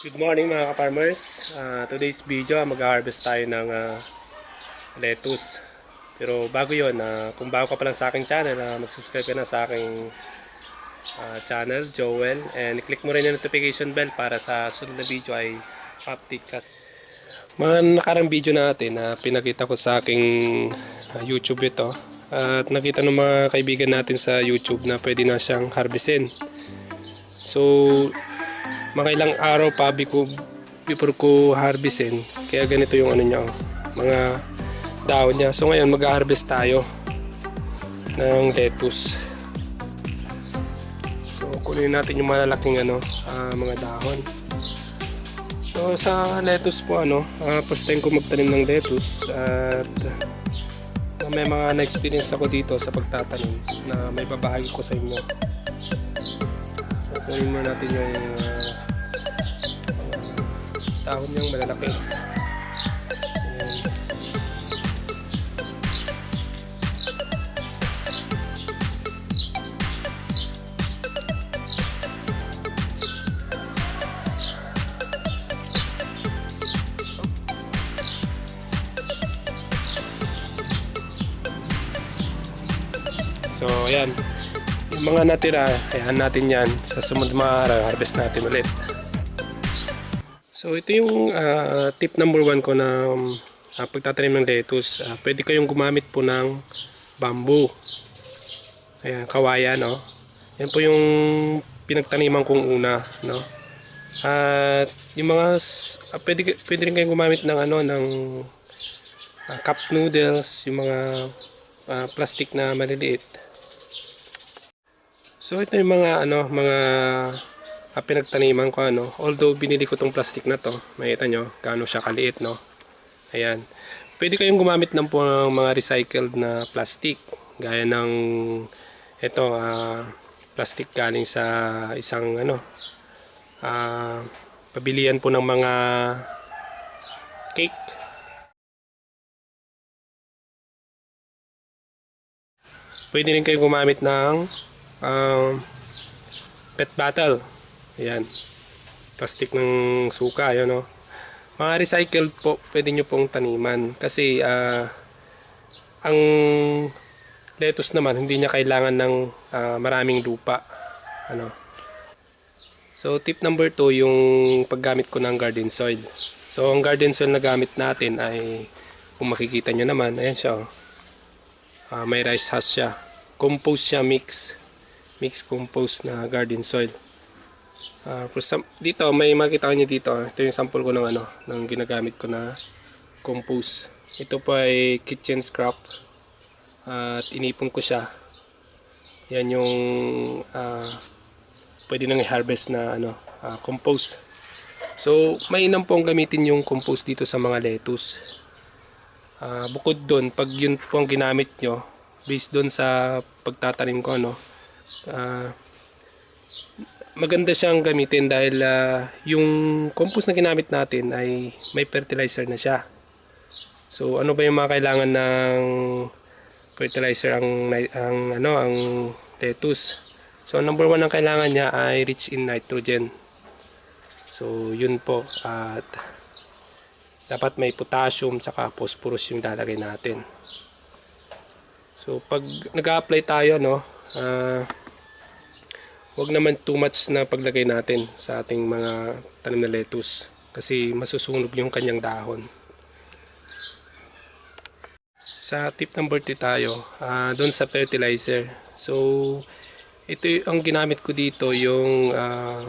Good morning mga ka-farmers. Ah, today's video, mag-harvest tayo ng ah, lettuce. Pero bago yon, ah, kung bago ka pa lang sa aking channel, ah, mag-subscribe ka na sa aking ah, channel, Joel. And click mo rin yung notification bell para sa sunod na video ay update ka. Mga nakarang video natin na pinakita ko sa aking ah, YouTube ito. At nakita ng mga kaibigan natin sa YouTube na pwede na siyang harvestin. So, mga ilang araw pa ko before ko harvestin kaya ganito yung ano niya oh, mga dahon niya. So ngayon mag-harvest tayo ng lettuce. So kunin natin yung malalaking ano ah, mga dahon. So sa lettuce po ano ah, first time ko magtanim ng lettuce at ah, may mga na-experience ako dito sa pagtatanim na may babahagi ko sa inyo. So, kunin natin yung uh, dahon niyang malalaki. So, ayan. Yung mga natira, ayan natin yan. Sa sumunod mga araw, harvest natin ulit. So, ito yung ah, tip number one ko na um, ah, pagtatanim ng lettuce. Ah, pwede kayong gumamit po ng bamboo. Ayan, kawayan, no? Yan po yung pinagtaniman kong una, no? At yung mga, ah, pwede, pwede rin kayong gumamit ng ano, ng ah, cup noodles, yung mga ah, plastic na maliliit. So ito yung mga ano, mga ah, pinagtaniman ko ano. Although binili ko tong plastic na to, makita nyo gaano siya kaliit no. Ayan. Pwede kayong gumamit ng po mga recycled na plastic gaya ng ito ah, plastic galing sa isang ano ah, pabilihan po ng mga cake Pwede rin kayo gumamit ng um, pet bottle. Ayan. Plastic ng suka, yun no. Mga recycled po, pwede nyo pong taniman. Kasi ah, ang lettuce naman, hindi niya kailangan ng ah, maraming lupa. Ano. So, tip number 2, yung paggamit ko ng garden soil. So, ang garden soil na gamit natin ay, kung makikita nyo naman, ayan siya. Oh. Ah, may rice husk siya. Compost siya mix. Mix compost na garden soil. Some- dito may makita niyo dito. ah. Ito yung sample ko ng ano, ng ginagamit ko na compost. Ito po ay kitchen scrap. at inipon ko siya. Yan yung ah, pwede nang i-harvest na ano, ah, compost. So, mainam pong gamitin yung compost dito sa mga lettuce. Ah, bukod doon, pag yun po ang ginamit nyo, based doon sa pagtatanim ko, ano, ah, maganda siyang gamitin dahil ah, yung compost na ginamit natin ay may fertilizer na siya. So, ano ba yung mga kailangan ng fertilizer ang, ang, ano, ang lettuce? So, number one ang kailangan niya ay rich in nitrogen. So, yun po. At dapat may potassium tsaka phosphorus yung lalagay natin. So pag nag-apply tayo no, ah wag naman too much na paglagay natin sa ating mga tanim na lettuce kasi masusunog yung kanyang dahon. Sa tip number 2 tayo, ah doon sa fertilizer. So ito ang ginamit ko dito yung ah,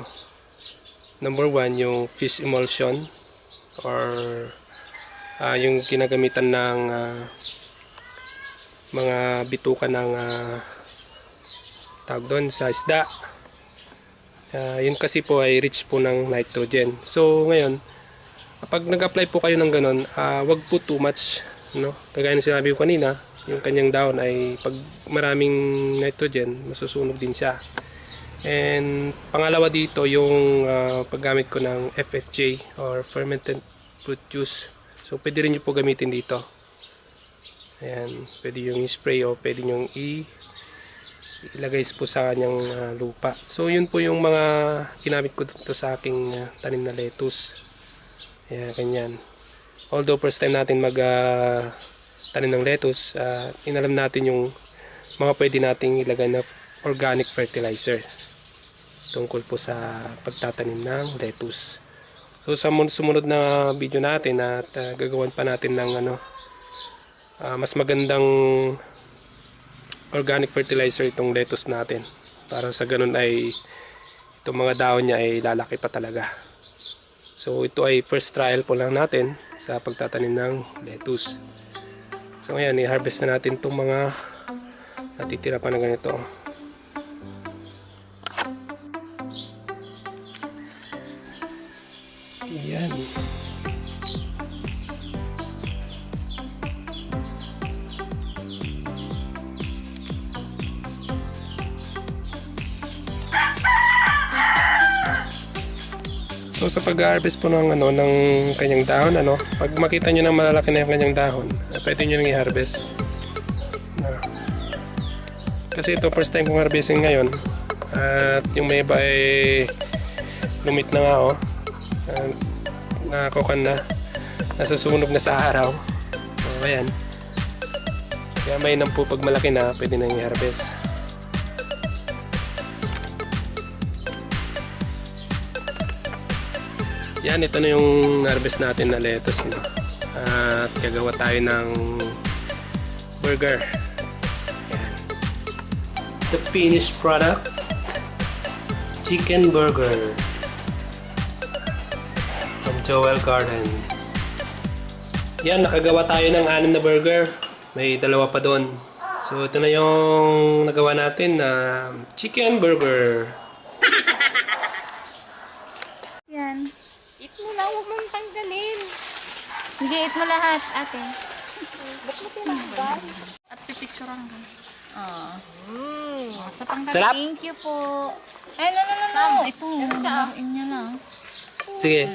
number 1 yung fish emulsion or ah, yung ginagamitan ng ah, mga bituka ng ah, tawag doon sa isda. Ah, yun kasi po ay rich po ng nitrogen. So ngayon, kapag nag-apply po kayo ng ganun, ah, wag po too much. No? Kagaya ng sinabi ko kanina, yung kanyang dahon ay pag maraming nitrogen, masusunog din siya. And pangalawa dito yung ah, paggamit ko ng FFJ or fermented fruit juice. So pwede rin nyo po gamitin dito. Ayan, pwede yung i-spray o pwede yung i ilagay po sa kanyang ah, lupa. So yun po yung mga ginamit ko dito sa aking ah, tanim na lettuce. Ayan, ganyan. Although first time natin mag ah, tanim ng lettuce, ah, inalam natin yung mga pwede nating ilagay na organic fertilizer tungkol po sa pagtatanim ng lettuce. So sa mun- sumunod na video natin at ah, gagawan pa natin ng ano ah, mas magandang organic fertilizer itong lettuce natin para sa ganun ay itong mga dahon niya ay lalaki pa talaga. So ito ay first trial po lang natin sa pagtatanim ng lettuce. So ngayon, i-harvest na natin itong mga natitira pa na ganito. Yan. So sa pag-harvest po ng ano ng kanyang dahon ano, pag makita niyo na malalaki na yung kanyang dahon, eh, pwede niyo nang i-harvest. Na. Kasi ito first time kong harvesting ngayon. At yung may iba ay lumit na nga oh. Uh, nakakukan na. Nasusunog na sa araw. So ayan. Kaya may po pag malaki na, pwede na i-harvest. Yan, ito na yung harvest natin na lettuce. No? At gagawa tayo ng burger. Yan. The finished product, chicken burger from Joel Garden. Yan, nakagawa tayo ng anim na burger. May dalawa pa doon. So, ito na yung nagawa natin na chicken burger. Yan. Eat mo lang, huwag mong tanggalin. Hindi, eat mo lahat, ate. Ba't mo? At pipicturean ka. Ah. Oh, sa panggabi. Sarap! Thank you po. Ay, no, no, no, no. Ito, laruin niya lang. Sige.